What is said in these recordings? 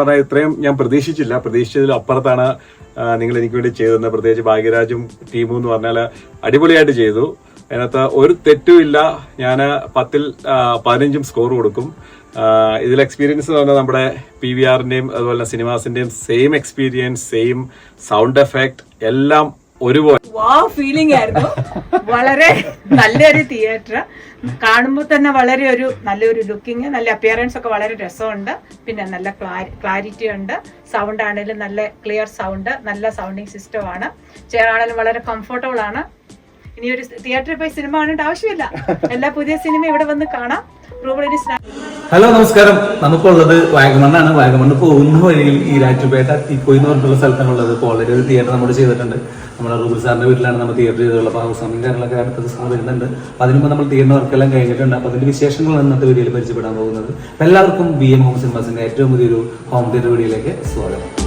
പറഞ്ഞാൽ ഇത്രയും ഞാൻ പ്രതീക്ഷിച്ചില്ല. പ്രതീക്ഷിച്ചതിൽ അപ്പുറത്താണ് നിങ്ങൾ എനിക്ക് വേണ്ടി ചെയ്തത് പ്രത്യേകിച്ച് ഭാഗ്യരാജും ടീമും എന്ന് പറഞ്ഞാൽ അടിപൊളിയായിട്ട് ചെയ്തു. അതിനകത്ത് ഒരു തെറ്റുമില്ല. ഞാൻ പത്തിൽ പതിനഞ്ചും സ്കോർ കൊടുക്കും. ഇതിൽ എക്സ്പീരിയൻസ് എന്ന് പറഞ്ഞാൽ നമ്മുടെ പി വി ആറിന്റെയും അതുപോലെ തന്നെ സിനിമാസിന്റെയും same experience same sound effect എല്ലാം ഒരുപോലെ വാ ഫീലിംഗ് ആയിരുന്നു. വളരെ നല്ലൊരു തിയേറ്റർ കാണുമ്പോൾ തന്നെ വളരെ ഒരു നല്ലൊരു ലുക്കിങ് നല്ല അപ്പിയറൻസ് ഒക്കെ വളരെ രസമുണ്ട്. പിന്നെ നല്ല ക്ലാരിറ്റി ഉണ്ട്. സൗണ്ട് ആണെങ്കിലും നല്ല ക്ലിയർ സൗണ്ട് നല്ല സൗണ്ടിങ് സിസ്റ്റം ആണ്. ചെയറാണെങ്കിലും വളരെ കംഫർട്ടബിൾ ആണ്. ഇനി ഒരു തിയേറ്ററിൽ പോയി സിനിമ കാണേണ്ട ആവശ്യമില്ല. എല്ലാ പുതിയ സിനിമ ഇവിടെ വന്ന് കാണാം. ഹലോ നമസ്കാരം. നമുക്കുള്ളത് വാഗമണ്ണാണ്. വാഗമണ്ണ് പോകുന്ന വഴിയിൽ ഈരാറ്റുപേട്ട തീക്കോയി എന്ന് പറഞ്ഞിട്ടുള്ള സ്ഥലത്താണുള്ളത്. ഇപ്പോൾ ഓൾറെഡി ഒരു തിയേറ്റർ നമ്മൾ ചെയ്തിട്ടുണ്ട്. നമ്മുടെ റൂബിൾ സാറിന്റെ വീട്ടിലാണ് നമ്മൾ തിയേറ്റർ ചെയ്തിട്ടുള്ളത്. അപ്പോൾ ഹൗസ് വാമിങ് കാര്യങ്ങളൊക്കെ അടുത്ത ദിവസം വരുന്നുണ്ട്. അപ്പോൾ അതിന് മുമ്പ് നമ്മൾ തിയേറ്റർ വർക്കെല്ലാം കഴിഞ്ഞിട്ടുണ്ട്. അപ്പോൾ അതിന്റെ വിശേഷങ്ങൾ ഇന്നത്തെ വീഡിയോയിൽ പരിചയപ്പെടാൻ പോകുന്നത്. എല്ലാവർക്കും ബി എം ഹോം സിനിമാസിന്റെ ഏറ്റവും പുതിയൊരു ഹോം തിയേറ്റർ വീഡിയോയിലേക്ക് സ്വാഗതം.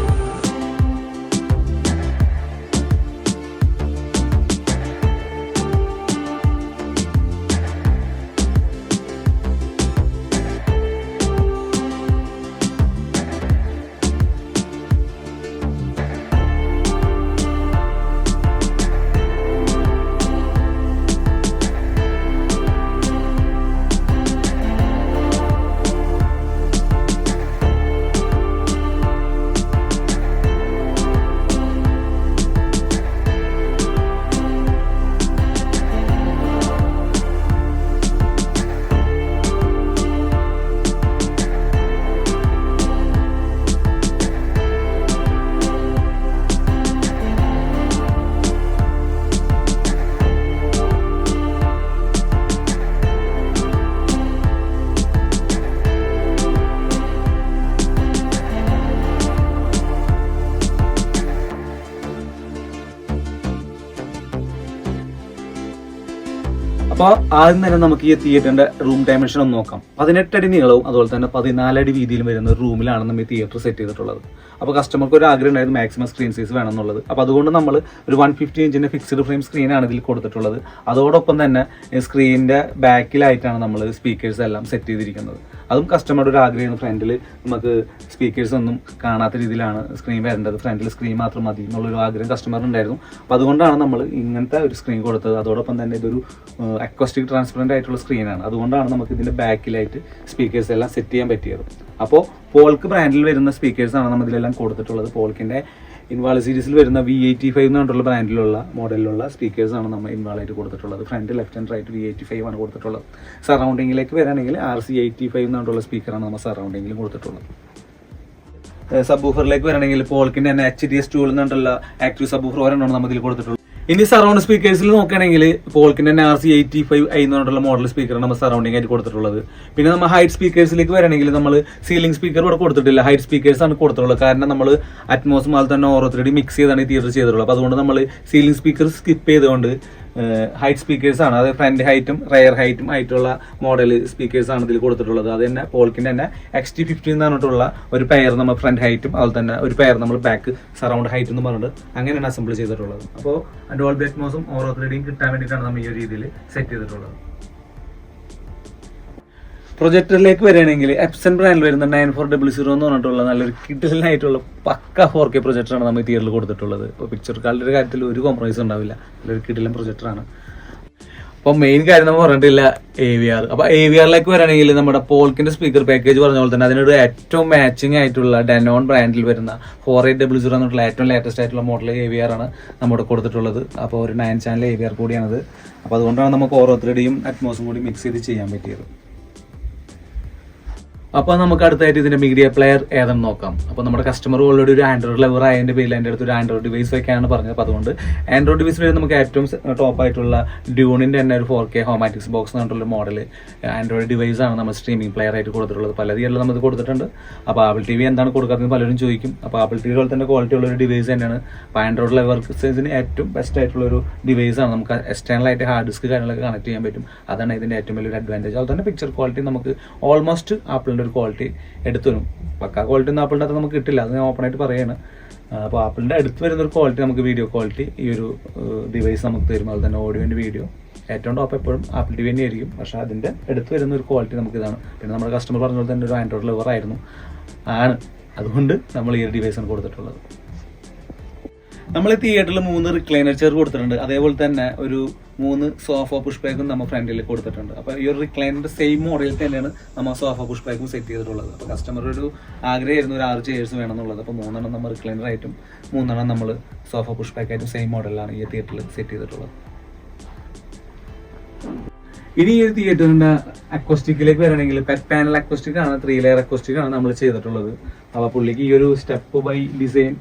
അപ്പോൾ ആദ്യം തന്നെ നമുക്ക് ഈ തിയേറ്ററിന്റെ റൂം ഡയമെൻഷൻ ഒന്ന് നോക്കാം. പതിനെട്ടടി നീളവും അതുപോലെ തന്നെ പതിനാലടി വീതിയിലും വരുന്ന റൂമിലാണ് നമ്മൾ ഈ തിയേറ്റർ സെറ്റ് ചെയ്തിട്ടുള്ളത്. അപ്പോൾ കസ്റ്റമർക്ക് ഒരു ആഗ്രഹം ഉണ്ടായിരുന്നു മാക്സിമം സ്ക്രീൻ സൈസ് വേണം എന്നുള്ളത് അപ്പോൾ അതുകൊണ്ട് നമ്മൾ ഒരു വൺ ഫിഫ്റ്റി ഇഞ്ചിന്റെ ഫിക്സ്ഡ് ഫ്രെയിം സ്ക്രീനാണ് ഇതിൽ കൊടുത്തിട്ടുള്ളത്. അതോടൊപ്പം തന്നെ സ്ക്രീനിന്റെ ബാക്കിലായിട്ടാണ് നമ്മൾ സ്പീക്കേഴ്സ് എല്ലാം സെറ്റ് ചെയ്തിരിക്കുന്നത്. അതും കസ്റ്റമറുടെ ഒരു ആഗ്രഹമാണ് ഫ്രണ്ടിൽ നമുക്ക് സ്പീക്കേഴ്സ് ഒന്നും കാണാത്ത രീതിയിലാണ് സ്ക്രീൻ വരേണ്ടത്. ഫ്രണ്ടിൽ സ്ക്രീൻ മാത്രം മതി എന്നുള്ളൊരു ആഗ്രഹം കസ്റ്റമർ ഉണ്ടായിരുന്നു. അപ്പോൾ അതുകൊണ്ടാണ് നമ്മൾ ഇങ്ങനത്തെ ഒരു സ്ക്രീൻ കൊടുത്തത്. അതോടൊപ്പം തന്നെ ഇതൊരു അക്വസ്റ്റിക് ട്രാൻസ്പെറന്റ് ആയിട്ടുള്ള സ്ക്രീനാണ് അതുകൊണ്ടാണ് നമുക്ക് ഇതിന്റെ ബാക്കിലായിട്ട് സ്പീക്കേഴ്സ് എല്ലാം സെറ്റ് ചെയ്യാൻ പറ്റിയത്. അപ്പോൾ പോൾക്ക് ബ്രാൻഡിൽ വരുന്ന സ്പീക്കേഴ്സാണ് നമ്മൾ ഇതിലെല്ലാം കൊടുത്തിട്ടുള്ളത്. പോൾക്കിന്റെ ഇൻവാൾ സീരീസിൽ വരുന്ന വി എയ്റ്റി ഫൈവ് എന്ന് പറഞ്ഞിട്ടുള്ള ബ്രാൻഡിലുള്ള മോഡലിലുള്ള സ്പീക്കേഴ്സാണ് നമ്മൾ ഇൻവാളായിട്ട് കൊടുത്തിട്ടുള്ളത്. Front left and right V eighty five ആണ് കൊടുത്തിട്ടുള്ളത്. സറൗണ്ടിങ്ങിലേക്ക് വരാണെങ്കിൽ ആർ സി എയ്റ്റി ഫൈവ് എന്ന് സ്പീക്കറാണ് നമ്മൾ സറൗണ്ടിങ്ങിലും കൊടുത്തിട്ടുള്ളത്. സബ് ഊഫറിലേക്ക് വരണമെങ്കിൽ പോൾക്കിന്റെ തന്നെ എച്ച് ഡി എസ് ടൂൾ എന്നുള്ള ആക്റ്റീവ് സബ് ഊഫർ നമ്മൾ ഇതിൽ കൊടുത്തിട്ടുള്ളത്. ഇനി സറൗണ്ട് സ്പീക്കേഴ്സിൽ നോക്കുകയാണെങ്കിൽ ഫോൾക്കിന്റെ തന്നെ R C eighty five I എന്ന് പറഞ്ഞിട്ടുള്ള മോഡൽ സ്പീക്കറാണ് നമ്മൾ സറൗണ്ടിങ് ആയിട്ട് കൊടുത്തിട്ടുള്ളത്. പിന്നെ നമ്മൾ ഹൈറ്റ് സ്പീക്കേഴ്സിലേക്ക് വരണമെങ്കിൽ നമ്മൾ സീലിംഗ് സ്പീക്കർ ഇവിടെ കൊടുത്തിട്ടില്ല. ഹൈറ്റ് സ്പീക്കേഴ്സ് ആണ് കൊടുത്തിട്ടുള്ളത്. കാരണം നമ്മൾ അറ്റ്മോസ് മാൽ തന്നെ ഓരോരുത്തരുടെ മിക്സ് ചെയ്താണ് ഈ തിയേറ്റർ ചെയ്തിട്ടുള്ളത്. അപ്പോൾ അതുകൊണ്ട് നമ്മൾ സീലിംഗ് സ്പീക്കർ സ്കിപ്പ് ചെയ്തുകൊണ്ട് ഹൈറ്റ് സ്പീക്കേഴ്സാണ് അത് ഫ്രണ്ട് ഹൈറ്റും റയർ ഹൈറ്റും ആയിട്ടുള്ള മോഡൽ സ്പീക്കേഴ്സാണ് ഇതിൽ കൊടുത്തിട്ടുള്ളത്. അത് തന്നെ പോൾക്കിന്റെ തന്നെ എക്സ് ടി ഫിഫ്റ്റി എന്ന് പറഞ്ഞിട്ടുള്ള ഒരു പെയർ നമ്മൾ ഫ്രണ്ട് ഹൈറ്റും അതുപോലെ തന്നെ ഒരു പെയർ നമ്മൾ ബാക്ക് സറൗണ്ട് ഹൈറ്റ് എന്ന് പറഞ്ഞിട്ട് അങ്ങനെയാണ് അസംബിൾ ചെയ്തിട്ടുള്ളത്. അപ്പോൾ ഡോൾ ബെറ്റ്മോസും ഓരോ ത്രീഡിയും കിട്ടാൻ വേണ്ടിയിട്ടാണ് നമ്മൾ ഈ ഒരു രീതിയിൽ സെറ്റ് ചെയ്തിട്ടുള്ളത്. പ്രൊജക്ടറിലേക്ക് വരികയാണെങ്കിൽ എപ്സൺ ബ്രാൻഡിൽ വരുന്ന നയൻ ഫോർ ഡബിൾ സീറോ എന്ന് പറഞ്ഞിട്ടുള്ള നല്ലൊരു കിഡിലായിട്ടുള്ള പക്ക ഫോർ കെ പ്രൊജക്ടറാണ് നമ്മൾ തിയേറ്ററിൽ കൊടുത്തിട്ടുള്ളത്. ഇപ്പോൾ പിക്ചർ കാലിന്റെ കാര്യത്തിൽ ഒരു കോംപ്രമൈസ് ഉണ്ടാവില്ല. നല്ലൊരു കിഡിലൻ പ്രൊജക്ടറാണ് അപ്പോൾ മെയിൻ കാര്യം നമ്മൾ പറഞ്ഞിട്ടില്ല എ വി ആർ അപ്പോൾ എ വി ആറിലേക്ക് വരികയാണെങ്കിൽ നമ്മുടെ പോൾക്കിന്റെ സ്പീക്കർ പാക്കേജ് പറഞ്ഞ പോലെ തന്നെ അതിനൊരു ഏറ്റവും മാച്ചിങ് ആയിട്ടുള്ള ഡെനോൺ ബ്രാൻഡിൽ വരുന്ന ഫോർ എയ്റ്റ് ഡബിൾ സീറോ എന്നുള്ള ഏറ്റവും ലേറ്റസ്റ്റ് ആയിട്ടുള്ള മോഡൽ എ വി ആർ ആണ് നമ്മുടെ കൊടുത്തിട്ടുള്ളത്. അപ്പോൾ ഒരു nine channel A V R കൂടിയാണത്. അപ്പോൾ അതുകൊണ്ടാണ് നമുക്ക് ഓരോരുത്തരുടെയും അറ്റ്മോസും കൂടി മിക്സ് ചെയ്ത് ചെയ്യാൻ പറ്റിയത്. അപ്പോൾ നമുക്ക് അടുത്തായിട്ട് ഇതിന്റെ മീഡിയ പ്ലെയർ ഏതെന്ന് നോക്കാം. അപ്പോൾ നമ്മുടെ കസ്റ്റമർ ഓൾറെഡി ഒരു ആൻഡ്രോയിഡ് ലെവർ ആയതിന്റെ പേരിൽ എന്റെ അടുത്ത് ഒരു ആൻഡ്രോയിഡ് ഡിവൈസ് വെക്കാനാണ് പറഞ്ഞത്. അപ്പോൾ അതുകൊണ്ട് ആൻഡ്രോയിഡ് ഡിവൈസിൽ നമുക്ക് ഏറ്റവും ടോപ്പ് ആയിട്ടുള്ള ഡ്യൂണിന്റെ തന്നെ ഒരു ഫോർ കെ ഹോമാറ്റിക്സ് ബോക്സ് എന്ന് പറഞ്ഞിട്ടുള്ള മോഡൽ ആൻഡ്രോയിഡ് ഡിവൈസ് ആണ് നമ്മൾ സ്ട്രീമിംഗ് പ്ലെയർ ആയിട്ട് കൊടുത്തിട്ടുള്ളത്. പല തീയതികളിൽ നമ്മൾ കൊടുത്തിട്ടുണ്ട്. അപ്പോൾ ആപ്പിൾ ടി വി എന്താണ് കൊടുക്കാത്തത് പലരും ചോദിക്കും. അപ്പോൾ ആപ്പിൾ ടി വി പോലെ തന്നെ ക്വാളിറ്റി ഉള്ള ഒരു ഡിവൈസ് തന്നെയാണ്. അപ്പോൾ ആൻഡ്രോയിഡ് ലെവർക്ക് ഏറ്റവും ബെസ്റ്റ് ആയിട്ടുള്ള ഒരു ഡിവൈസ് ആണ്. നമുക്ക് എക്സ്റ്റേണൽ ആയിട്ട് ഹാർഡ് ഡിസ്ക് കാര്യങ്ങളൊക്കെ കണക്ട് ചെയ്യാൻ പറ്റും. അതാണ് ഇതിന്റെ ഏറ്റവും വലിയൊരു അഡ്വാന്റേജ് അതുപോലെ തന്നെ പിക്ചർ ക്വാളിറ്റി നമുക്ക് ഓൾമോസ്റ്റ് ആപ്പിളിന്റെ ഒരു ക്വാളിറ്റി എടുത്തു വരും. പക്കാ ക്വാളിറ്റി ഒന്നും ആപ്പിളിന്റെ അകത്ത് നമുക്ക് കിട്ടില്ല. അത് ഞാൻ ഓപ്പൺ ആയിട്ട് പറയാണ്. അപ്പോൾ ആപ്പിളിന്റെ അടുത്ത് വരുന്ന ഒരു ക്വാളിറ്റി നമുക്ക് വീഡിയോ ക്വാളിറ്റി ഈ ഒരു ഡിവൈസ് നമുക്ക് തരും. അതുപോലെ തന്നെ ഓഡിയോന്റെ വീഡിയോ ഏറ്റവും ടോപ്പ് എപ്പോഴും ആപ്പിൾ ടി വി തന്നെ ആയിരിക്കും പക്ഷേ അതിന്റെ അടുത്ത് വരുന്ന ഒരു ക്വാളിറ്റി നമുക്ക് ഇതാണ്. പിന്നെ നമ്മുടെ കസ്റ്റമർ പറഞ്ഞ പോലെ തന്നെ ഒരു ആൻഡ്രോയിഡ് ലെവർ ആയിരുന്നു. ആണ്. അതുകൊണ്ട് നമ്മൾ ഈ ഒരു ഡിവൈസാണ് കൊടുത്തിട്ടുള്ളത്. നമ്മൾ തിയേറ്ററിൽ മൂന്ന് റിക്ലൈനർ ചെയർ കൊടുത്തിട്ടുണ്ട്. അതേപോലെ തന്നെ ഒരു മൂന്ന് സോഫ പുഷ് ബാഗും നമ്മൾ ഫ്രണ്ടിൽ കൊടുത്തിട്ടുണ്ട്. അപ്പോൾ ഈ ഒരു റിക്ലൈനറിന്റെ സെയിം മോഡലിൽ തന്നെയാണ് നമ്മൾ സോഫ പുഷ് ബാഗും സെറ്റ് ചെയ്തിട്ടുള്ളത്. അപ്പോൾ കസ്റ്റമർ ഒരു ആഗ്രഹമായിരുന്നു ഒരു ആറ് വേണം എന്നുള്ളത് അപ്പോൾ മൂന്നെണ്ണം നമ്മൾ റിക്ലൈനർ ആയിട്ടും മൂന്നെണ്ണം നമ്മൾ സോഫ പുഷ് ബാഗായിട്ടും സെയിം മോഡലിലാണ് ഈ തിയേറ്ററിൽ സെറ്റ് ചെയ്തിട്ടുള്ളത്. ഇനി ഈ ഒരു തിയേറ്ററിന്റെ അക്വസ്റ്റിക്കിലേക്ക് വരണമെങ്കിൽ പെറ്റ് പാനൽ അക്വസ്റ്റിക് ആണ് ത്രീ ലെയർ അക്വസ്റ്റിക് ആണ് നമ്മൾ ചെയ്തിട്ടുള്ളത്. അപ്പോൾ പുള്ളിക്ക് ഈ ഒരു സ്റ്റെപ്പ് ബൈ ഡിസൈൻ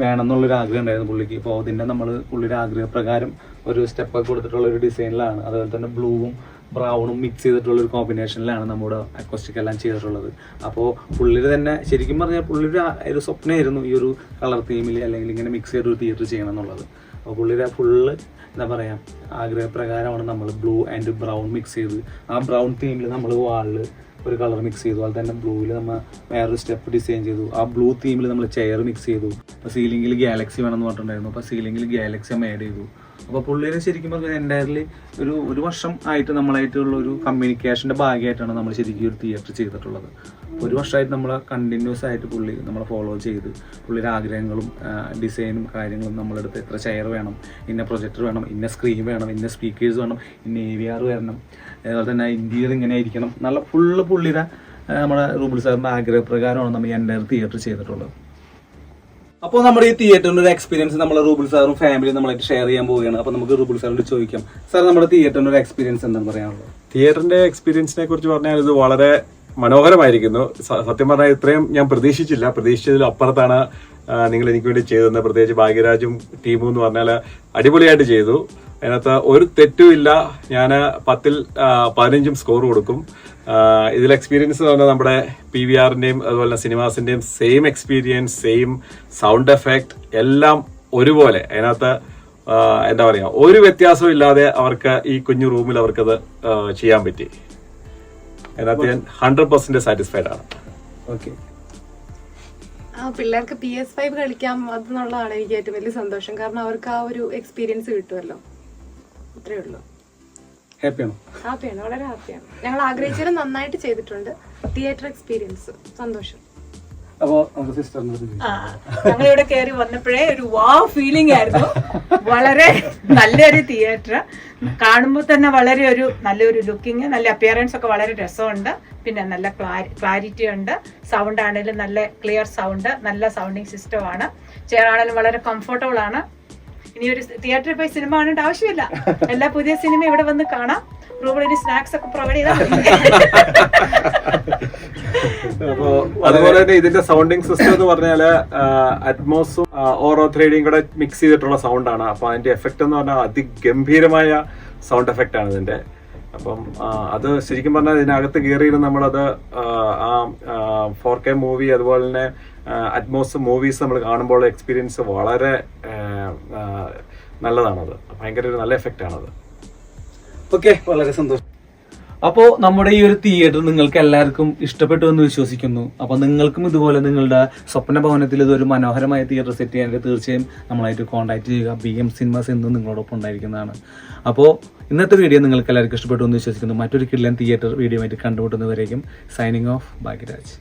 വേണം എന്നുള്ളൊരു ആഗ്രഹം ഉണ്ടായിരുന്നു പുള്ളിക്ക്. അപ്പോൾ അതിന്റെ നമ്മൾ പുള്ളിയുടെ ആഗ്രഹപ്രകാരം ഒരു സ്റ്റെപ്പ് കൊടുത്തിട്ടുള്ള ഒരു ഡിസൈനിലാണ് അതുപോലെ തന്നെ ബ്ലൂവും ബ്രൗണും മിക്സ് ചെയ്തിട്ടുള്ള ഒരു കോമ്പിനേഷനിലാണ് നമ്മുടെ അക്വസ്റ്റിക് എല്ലാം ചെയ്തിട്ടുള്ളത്. അപ്പോൾ പുള്ളിയുടെ തന്നെ ശരിക്കും പറഞ്ഞാൽ പുള്ളിയുടെ ഒരു സ്വപ്നമായിരുന്നു ഈ ഒരു കളർ തീമിൽ അല്ലെങ്കിൽ ഇങ്ങനെ മിക്സ് ചെയ്ത് ഒരു തിയേറ്റർ ചെയ്യണം എന്നുള്ളത് അപ്പോൾ പുള്ളിയുടെ ഫുള്ള് എന്താ പറയുക ആഗ്രഹപ്രകാരമാണ് നമ്മൾ ബ്ലൂ ആൻഡ് ബ്രൗൺ മിക്സ് ചെയ്ത് ആ ബ്രൗൺ തീമിൽ നമ്മൾ വാളിൽ ഒരു കളർ മിക്സ് ചെയ്തു. അതുപോലെ തന്നെ ബ്ലൂവിൽ നമ്മൾ വേറൊരു സ്റ്റെപ്പ് ഡിസൈൻ ചെയ്തു. ആ ബ്ലൂ തീമിൽ നമ്മൾ ചെയർ മിക്സ് ചെയ്തു. അപ്പോൾ സീലിംഗിൽ ഗാലക്സി വേണമെന്ന് പറഞ്ഞിട്ടുണ്ടായിരുന്നു. അപ്പോൾ സീലിംഗിൽ ഗാലക്സി നമ്മൾ ആഡ് ചെയ്തു. അപ്പോൾ പുള്ളിനെ ശരിക്കും പറഞ്ഞാൽ എന്റയർലി ഒരു ഒരു വർഷം ആയിട്ട് നമ്മളായിട്ടുള്ള ഒരു കമ്മ്യൂണിക്കേഷന്റെ ഭാഗമായിട്ടാണ് നമ്മൾ ശരിക്കും ഒരു തിയേറ്റർ ചെയ്തിട്ടുള്ളത്. ഒരു വർഷമായിട്ട് നമ്മൾ കണ്ടിന്യൂസ് ആയിട്ട് പുള്ളി നമ്മളെ ഫോളോ ചെയ്ത് പുള്ളിയുടെ ആഗ്രഹങ്ങളും ഡിസൈനും കാര്യങ്ങളും നമ്മളെടുത്ത് എത്ര ചെയർ വേണം ഇന്ന പ്രൊജക്ടർ വേണം ഇന്ന സ്ക്രീൻ വേണം ഇന്ന സ്പീക്കേഴ്സ് വേണം ഇന്ന എ വി ആർ വരണം അതുപോലെ തന്നെ ഇന്റീരിയർ ഇങ്ങനെ ആയിരിക്കണം നല്ല ഫുള്ള് പുള്ളിയുടെ നമ്മുടെ റൂബിൾ സാറിന്റെ ആഗ്രഹപ്രകാരമാണ് നമ്മൾ എന്റെ തിയേറ്റർ ചെയ്തിട്ടുള്ളത്. അപ്പോൾ നമ്മുടെ ഈ തിയേറ്ററിന്റെ ഒരു എക്സ്പീരിയൻസ് നമ്മൾ റൂബിൾ സാറും ഫാമിലിയും നമ്മളായിട്ട് ഷെയർ ചെയ്യാൻ പോവുകയാണ്. അപ്പോൾ നമുക്ക് റൂബിൾ സാറിനോട് ചോദിക്കാം. സാർ നമ്മുടെ തിയേറ്ററിന്റെ ഒരു എക്സ്പീരിയൻസ് എന്താണ് പറയാനുള്ളത്? തിയേറ്ററിന്റെ എക്സ്പീരിയൻസിനെ കുറിച്ച് പറഞ്ഞാൽ ഇത് വളരെ മനോഹരമായിരിക്കുന്നു. സത്യം പറഞ്ഞാൽ ഇത്രയും ഞാൻ പ്രതീക്ഷിച്ചില്ല. പ്രതീക്ഷിച്ചതിൽ അപ്പുറത്താണ് നിങ്ങൾ എനിക്ക് വേണ്ടി ചെയ്തതെന്ന് പ്രത്യേകിച്ച് ഭാഗ്യരാജും ടീമും എന്ന് പറഞ്ഞാൽ അടിപൊളിയായിട്ട് ചെയ്തു. അതിനകത്ത് ഒരു തെറ്റുമില്ല ഞാൻ പത്തിൽ പതിനഞ്ചും സ്കോർ കൊടുക്കും. ഇതിൽ എക്സ്പീരിയൻസ് എന്ന് പറഞ്ഞാൽ നമ്മുടെ പി വി ആറിന്റെയും അതുപോലെ തന്നെ സിനിമാസിന്റെയും same experience same sound effect എല്ലാം ഒരുപോലെ. അതിനകത്ത് എന്താ പറയുക ഒരു വ്യത്യാസവും ഇല്ലാതെ അവർക്ക് ഈ കുഞ്ഞു റൂമിൽ അവർക്കത് ചെയ്യാൻ പറ്റി. അതിനകത്ത് ഞാൻ ഹൺഡ്രഡ് പെർസെന്റ് സാറ്റിസ്ഫൈഡ് ആണ്. ഓക്കെ ആ പിള്ളേർക്ക് പി എസ് ഫൈവ് കളിക്കാം അതെന്നുള്ളതാണ് എനിക്ക് ഏറ്റവും വലിയ സന്തോഷം. കാരണം അവർക്ക് ആ ഒരു എക്സ്പീരിയൻസ് കിട്ടുമല്ലോ. അത്രേ ഉള്ളൂ. ഹാപ്പിയാണോ ഹാപ്പിയാണ് വളരെ ഹാപ്പിയാണ് ഞങ്ങൾ ആഗ്രഹിച്ചത് നന്നായിട്ട് ചെയ്തിട്ടുണ്ട്. തിയേറ്റർ എക്സ്പീരിയൻസ് സന്തോഷം. അപ്പോൾ നമ്മുടെ സിസ്റ്ററിന് ഞങ്ങളിവിടെ കയറി വന്നപ്പോഴേ ഒരു വാ ഫീലിംഗ് ആയിരുന്നു. വളരെ നല്ലൊരു തിയേറ്റർ കാണുമ്പോൾ തന്നെ വളരെ ഒരു നല്ലൊരു ലുക്കിങ് നല്ല അപ്പിയറൻസ് ഒക്കെ വളരെ രസമുണ്ട്. പിന്നെ നല്ല ക്ലാരിറ്റി ഉണ്ട്. സൗണ്ട് ആണെങ്കിലും നല്ല ക്ലിയർ സൗണ്ട് നല്ല സൗണ്ടിങ് സിസ്റ്റം ആണ്. ചെയർ ആണെങ്കിലും വളരെ കംഫർട്ടബിൾ ആണ്. ഇനി ഒരു തിയേറ്ററിൽ പോയി സിനിമ കാണേണ്ട ആവശ്യമില്ല. എല്ലാ പുതിയ സിനിമ ഇവിടെ വന്ന് കാണാം. റൂമിൽ സ്നാക്സ് ഒക്കെ പ്രൊവൈഡ് ചെയ്താൽ അപ്പോ അതുപോലെ തന്നെ ഇതിന്റെ സൗണ്ടിങ് സിസ്റ്റം എന്ന് പറഞ്ഞാൽ അറ്റ്മോസും ഓറോ ത്രീഡിയും കൂടെ മിക്സ് ചെയ്തിട്ടുള്ള സൗണ്ട് ആണ്. അപ്പൊ അതിന്റെ എഫക്ട് എന്ന് പറഞ്ഞാൽ അതിഗംഭീരമായ സൗണ്ട് എഫക്റ്റ് ആണ് ഇതിന്റെ. അപ്പം അത് ശരിക്കും പറഞ്ഞാൽ ഇതിനകത്ത് കയറിയിരുന്ന് നമ്മളത് ആ, ഫോർ കെ മൂവി അതുപോലെ തന്നെ അറ്റ്മോസ് മൂവീസ് നമ്മൾ കാണുമ്പോൾ എക്സ്പീരിയൻസ് വളരെ നല്ലതാണത്. ഭയങ്കര ഒരു നല്ല എഫക്റ്റ് ആണത്. ഓക്കെ വളരെ സന്തോഷം. അപ്പോൾ നമ്മുടെ ഈ ഒരു തിയേറ്റർ നിങ്ങൾക്ക് എല്ലാവർക്കും ഇഷ്ടപ്പെട്ടു എന്ന് വിശ്വസിക്കുന്നു. അപ്പോൾ നിങ്ങൾക്കും ഇതുപോലെ നിങ്ങളുടെ സ്വപ്ന ഭവനത്തിൽ ഇതൊരു മനോഹരമായ തിയേറ്റർ സെറ്റ് ചെയ്യാനായിട്ട് തീർച്ചയായും നമ്മളായിട്ട് കോൺടാക്ട് ചെയ്യുക. ബി എം സിനിമാസ് എന്നും നിങ്ങളോടൊപ്പം ഉണ്ടായിരിക്കുന്നതാണ്. അപ്പോൾ ഇന്നത്തെ വീഡിയോ നിങ്ങൾക്ക് എല്ലാവർക്കും ഇഷ്ടപ്പെട്ടു എന്ന് വിശ്വസിക്കുന്നു. മറ്റൊരു കിഡ്ലൻ തിയേറ്റർ വീഡിയോ ആയിട്ട് കണ്ടുമുട്ടുന്നവരേക്കും സൈനിങ് ഓഫ് ഭാഗ്യരാജ്.